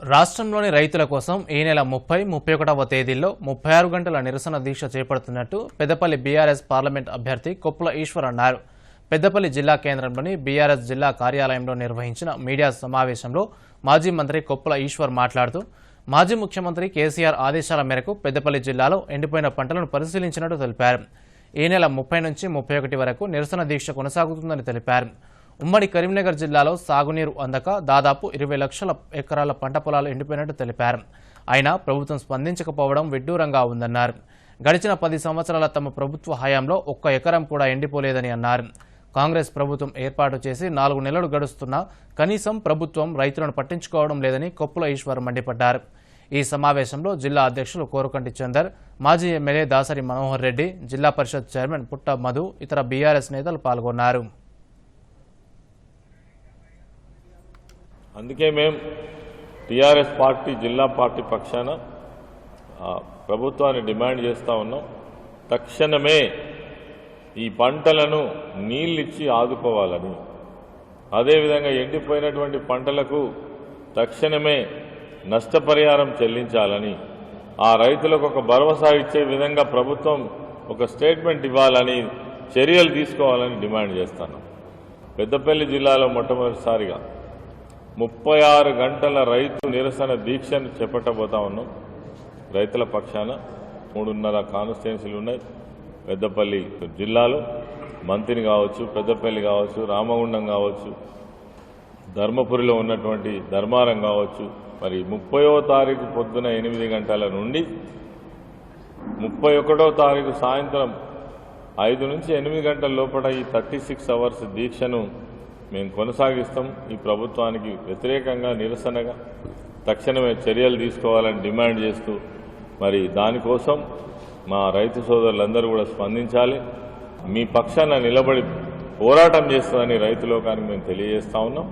రాష్ట్రంలోని రైతుల కోసం ఈ నెల ముప్పై ముప్పై ఒకటవ తేదీల్లో ముప్పై ఆరు గంటల నిరసన దీక్ష చేపడుతున్నట్టు పెద్దపల్లి బీఆర్ఎస్ పార్లమెంట్ అభ్యర్థి కొప్పుల ఈశ్వర్ అన్నారు. పెద్దపల్లి జిల్లా కేంద్రంలోని బీఆర్ఎస్ జిల్లా కార్యాలయంలో నిర్వహించిన మీడియా సమావేశంలో మాజీ మంత్రి కొప్పుల ఈశ్వర్ మాట్లాడుతూ మాజీ ముఖ్యమంత్రి కేసీఆర్ ఆదేశాల మేరకు పెద్దపల్లి జిల్లాలో ఎండిపోయిన పంటలను పరిశీలించినట్టు తెలిపారు. ఈ నెల ముప్పై నుంచి ముప్పై ఒకటి వరకు నిరసన దీక్ష కొనసాగుతుందని తెలిపారు. ఉమ్మడి కరీంనగర్ జిల్లాలో సాగునీరు అందక దాదాపు ఇరవై లక్షల ఎకరాల పంట పొలాలు ఎండిపోయినట్టు తెలిపారు. అయినా ప్రభుత్వం స్పందించకపోవడం విడ్డూరంగా ఉందన్నారు. గడిచిన పది సంవత్సరాల తమ ప్రభుత్వ హయాంలో ఒక్క ఎకరం కూడా ఎండిపోలేదని అన్నారు. కాంగ్రెస్ ప్రభుత్వం ఏర్పాటు చేసి నాలుగు నెలలు గడుస్తున్నా కనీసం ప్రభుత్వం రైతులను పట్టించుకోవడం లేదని కొప్పుల ఈశ్వర్ మండిపడ్డారు. ఈ సమావేశంలో జిల్లా అధ్యక్షులు కోరుకంటి చందర్ మాజీ ఎమ్మెల్యే దాసరి మనోహర్ రెడ్డి జిల్లా పరిషత్ చైర్మన్ పుట్ట మధు ఇతర బీఆర్ఎస్ నేతలు పాల్గొన్నారు. అందుకే మేము టీఆర్ఎస్ పార్టీ జిల్లా పార్టీ పక్షాన ప్రభుత్వాన్ని డిమాండ్ చేస్తా ఉన్నాం. తక్షణమే ఈ పంటలను నీళ్ళిచ్చి ఆదుకోవాలని. అదేవిధంగా ఎండిపోయినటువంటి పంటలకు తక్షణమే నష్టపరిహారం చెల్లించాలని. ఆ రైతులకు ఒక భరోసా ఇచ్చే విధంగా ప్రభుత్వం ఒక స్టేట్మెంట్ ఇవ్వాలని చర్యలు తీసుకోవాలని డిమాండ్ చేస్తాను. పెద్దపల్లి జిల్లాలో మొట్టమొదటిసారిగా ముప్పై ఆరు గంటల రైతు నిరసన దీక్షను చేపట్టబోతా ఉన్నాం. రైతుల పక్షాన మూడున్నర కాన్స్టిట్యున్సీలు ఉన్నాయి. పెద్దపల్లి జిల్లాలో మంతిని కావచ్చు పెద్దపల్లి కావచ్చు రామగుండం కావచ్చు ధర్మపురిలో ఉన్నటువంటి ధర్మారం కావచ్చు. మరి ముప్పయో తారీఖు పొద్దున ఎనిమిది గంటల నుండి ముప్పై ఒకటో తారీఖు సాయంత్రం ఐదు నుంచి ఎనిమిది గంటల లోపల ఈ థర్టీ సిక్స్ అవర్స్ దీక్షను మేము కొనసాగిస్తాం. ఈ ప్రభుత్వానికి వ్యతిరేకంగా నిరసనగా తక్షణమే చర్యలు తీసుకోవాలని డిమాండ్ చేస్తూ మరి దానికోసం మా రైతు సోదరులందరూ కూడా స్పందించాలి. మీ పక్షాన నిలబడి పోరాటం చేస్తుందని రైతు లోకానికి మేము తెలియజేస్తా ఉన్నాం.